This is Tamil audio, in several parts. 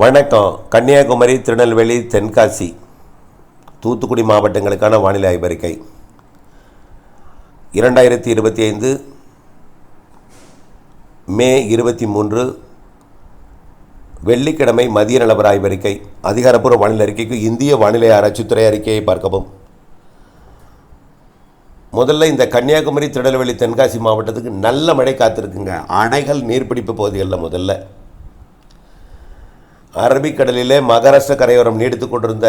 வணக்கம். கன்னியாகுமரி திருநெல்வேலி தென்காசி தூத்துக்குடி மாவட்டங்களுக்கான வானிலை ஆய்வறிக்கை. இரண்டாயிரத்தி இருபத்தி ஐந்து மே இருபத்தி மூன்று வெள்ளிக்கிழமை மதிய நிலவர ஆய்வறிக்கை. அதிகாரப்பூர்வ வானிலை அறிக்கைக்கு இந்திய வானிலை ஆராய்ச்சித்துறை அறிக்கையை பார்க்கவும். முதல்ல இந்த கன்னியாகுமரி திருநெல்வேலி தென்காசி மாவட்டத்துக்கு நல்ல மழை காத்திருக்குங்க. அணைகள் நீர்பிடிப்பு பகுதிகளில் முதல்ல. அரபிக்கடலிலே மகாராஷ்டிர கரையோரம் நீடித்து கொண்டிருந்த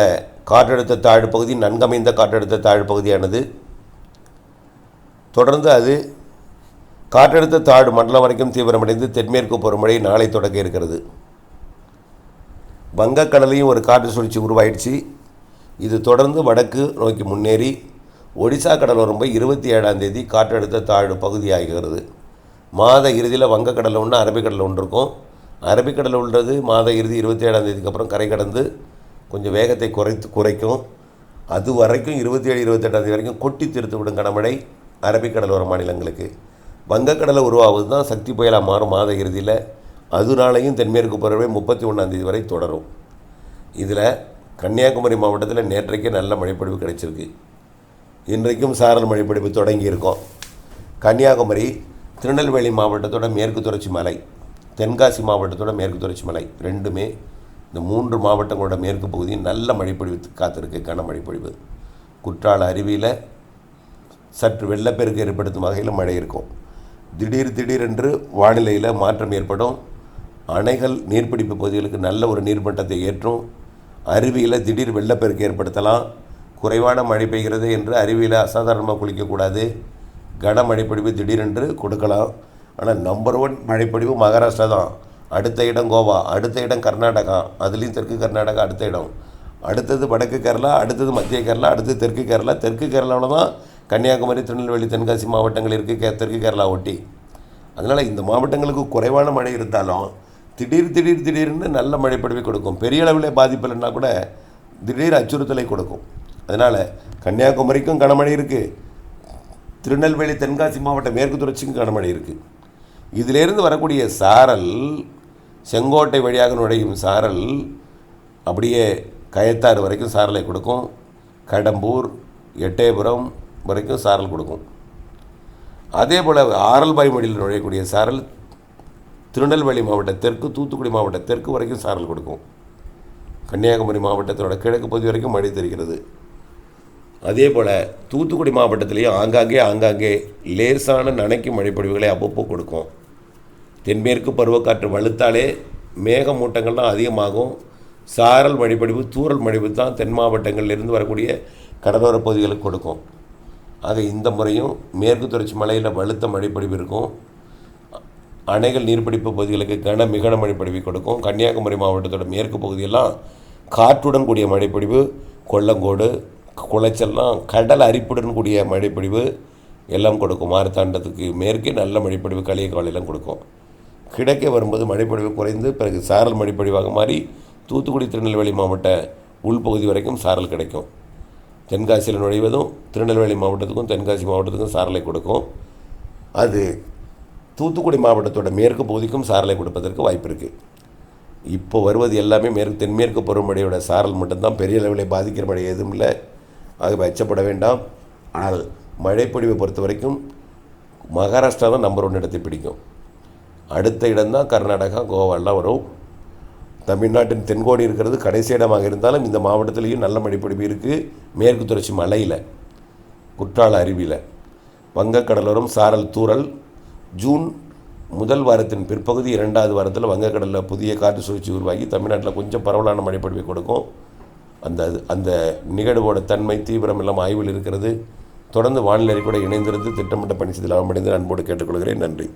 காற்றழுத்த தாழ்வு பகுதி நன்கமைந்த காற்றழுத்த தாழ்வு பகுதியானது. தொடர்ந்து அது காற்றழுத்த தாழ்வு மண்டலம் வரைக்கும் தீவிரமடைந்து தென்மேற்கு பருவமழை நாளை தொடங்க இருக்கிறது. வங்கக்கடலையும் ஒரு காற்று சுழற்சி உருவாயிடுச்சு. இது தொடர்ந்து வடக்கு நோக்கி முன்னேறி ஒடிசா கடலோரம் போய் இருபத்தி ஏழாம் தேதி காற்றழுத்த தாழ்வு பகுதியாகிறது. மாத இறுதியில் வங்கக்கடலில் ஒன்று அரபிக்கடலில் ஒன்று இருக்கும். அரபிக்கடலில் உள்ளது மாத இறுதி இருபத்தி ஏழாம் தேதிக்கு அப்புறம் கரை கடந்து கொஞ்சம் வேகத்தை குறைத்து குறைக்கும். அது வரைக்கும் இருபத்தி ஏழு இருபத்தெட்டாம் தேதி வரைக்கும் கொட்டி தீர்த்து விடும் கனமழை அரபிக்கடலோர மாநிலங்களுக்கு. வங்கக்கடலை உருவாவது தான் சக்தி புயலாக மாறும் மாத இறுதியில். அதனாலையும் தென்மேற்கு பருவமே முப்பத்தி ஒன்றாந்தேதி வரை தொடரும். இதில் கன்னியாகுமரி மாவட்டத்தில் நேற்றைக்கு நல்ல மழைப்பொழிவு கிடைச்சிருக்கு. இன்றைக்கும் சாரல் மழைப்பொழிவு தொடங்கி இருக்கோம் கன்னியாகுமரி திருநெல்வேலி மாவட்டத்தோட மேற்கு தொடர்ச்சி மலை. தென்காசி மாவட்டத்தோட மேற்கு தொடர்ச்சி மலை ரெண்டுமே இந்த மூன்று மாவட்டங்களோட மேற்கு பகுதி நல்ல மழைப்பொழிவு காத்திருக்கு கனமழைப்பொழிவு குற்றால அருவியில் சற்று வெள்ளப்பெருக்கு ஏற்படுத்தும் வகையில் மழை இருக்கும். திடீர் திடீரென்று வானிலையில் மாற்றம் ஏற்படும். அணைகள் நீர்பிடிப்பு பகுதிகளுக்கு நல்ல ஒரு நீர்மட்டத்தை ஏற்றும். அருவியில் திடீர் வெள்ளப்பெருக்கு ஏற்படுத்தலாம். குறைவான மழை பெய்கிறது என்று அருவியில் அசாதாரணமாக குளிக்கக்கூடாது. கனமழைப்பொழிவு திடீரென்று கொடுக்கலாம். ஆனால் நம்பர் ஒன் மழைப்பொழிவு மகாராஷ்டிரா தான். அடுத்த இடம் கோவா அடுத்த இடம் கர்நாடகா அதுலேயும் தெற்கு கர்நாடகா அடுத்த இடம். அடுத்தது வடக்கு கேரளா அடுத்தது மத்திய கேரளா அடுத்தது தெற்கு கேரளா. தெற்கு கேரளாவில் தான் கன்னியாகுமரி திருநெல்வேலி தென்காசி மாவட்டங்கள் இருக்குது கே தெற்கு கேரளா ஒட்டி. அதனால் இந்த மாவட்டங்களுக்கு குறைவான மழை இருந்தாலும் திடீர் திடீர் திடீர்னு நல்ல மழைப்பொழிவை கொடுக்கும். பெரிய அளவில் பாதிப்பு இல்லைன்னா கூட திடீர் அச்சுறுத்தலை கொடுக்கும். அதனால் கன்னியாகுமரிக்கும் கனமழை இருக்குது திருநெல்வேலி தென்காசி மாவட்டம் மேற்கு தொடர்ச்சிக்கும் கனமழை இருக்குது இதிலேருந்து வரக்கூடிய சாரல் செங்கோட்டை வழியாக நுழையும் சாரல் அப்படியே கயத்தாறு வரைக்கும் சாரலை கொடுக்கும். கடம்பூர் எட்டயபுரம் வரைக்கும் சாரல் கொடுக்கும். அதே போல் ஆரல்பாய் மொழியில் நுழையக்கூடிய சாரல் திருநெல்வேலி மாவட்ட தெற்கு தூத்துக்குடி மாவட்ட தெற்கு வரைக்கும் சாரல் கொடுக்கும். கன்னியாகுமரி மாவட்டத்தோட கிழக்கு பகுதி வரைக்கும் மழை தெரிகிறது. அதே போல் தூத்துக்குடி மாவட்டத்திலையும் ஆங்காங்கே ஆங்காங்கே லேசான நனைக்கும் மழைப்பொழிவுகளை அவ்வப்போ கொடுக்கும். தென்மேற்கு பருவக்காற்று வலுத்தாலே மேகமூட்டங்கள்லாம் அதிகமாகும். சாரல் மழைப்படிவு தூரல் மழைப்பு தான் தென் மாவட்டங்களிலிருந்து வரக்கூடிய கடலோர பகுதிகளுக்கு கொடுக்கும். ஆக இந்த முறையும் மேற்கு தொடர்ச்சி மலையில் வலுத்த மழைப்படிவு இருக்கும். அணைகள் நீர்பிடிப்பு பகுதிகளுக்கு கன மிகன மழைப்பொழிவு கொடுக்கும். கன்னியாகுமரி மாவட்டத்தோட மேற்கு பகுதியெல்லாம் காற்றுடன் கூடிய மழைப்படிவு கொல்லங்கோடு குளச்சல்லாம் கடல் அரிப்புடன் கூடிய மழைப்படிவு எல்லாம் கொடுக்கும். மாரத்தாண்டத்துக்கு மேற்கே நல்ல மழைப்பொழிவு களியக்காலெல்லாம் கொடுக்கும். கிழக்கே வரும்போது மழைப்பொழிவு குறைந்து பிறகு சாரல் மழைப்பொழிவாக மாறி தூத்துக்குடி திருநெல்வேலி மாவட்ட உள்பகுதி வரைக்கும் சாரல் கிடைக்கும். தென்காசியில் நுழைவதும் திருநெல்வேலி மாவட்டத்துக்கும் தென்காசி மாவட்டத்துக்கும் சாரலை கொடுக்கும். அது தூத்துக்குடி மாவட்டத்தோட மேற்கு பகுதிக்கும் சாரலை கொடுப்பதற்கு வாய்ப்பு இருக்குது இப்போ வருவது எல்லாமே மேற்கு தென்மேற்கு பருவமழையோட சாரல் மட்டும்தான். பெரிய அளவில் பாதிக்கிற மழை எதுவும் இல்லை. ஆகவே அச்சப்பட வேண்டாம். ஆனால் மழைப்பொழிவை பொறுத்த வரைக்கும் மகாராஷ்டிரா தான் நம்பர் ஒன் இடத்தை பிடிக்கும். அடுத்த இடம்தான் கர்நாடகா கோவாலாம் வரும். தமிழ்நாட்டின் தென்கோடி இருக்கிறது கடைசி இடமாக இருந்தாலும் இந்த மாவட்டத்திலையும் நல்ல மழைப்பொழிவு இருக்குது மேற்கு தொடர்ச்சி மலையில் குற்றால அருவியில். வங்கக்கடலோரம் சாரல் தூரல். ஜூன் முதல் வாரத்தின் பிற்பகுதி இரண்டாவது வாரத்தில் வங்கக்கடலில் புதிய காற்று சுழற்சி உருவாகி தமிழ்நாட்டில் கொஞ்சம் பரவலான மழைப்பொழிவை கொடுக்கும். அந்த அந்த நிகழ்வோட தன்மை தீவிரம் எல்லாம் ஆய்வில் இருக்கிறது. தொடர்ந்து வானிலை கூட இணைந்திருந்து திட்டமிட்ட பணி செய்து லாபமடைந்து அன்போடு கேட்டுக்கொள்கிறேன். நன்றி.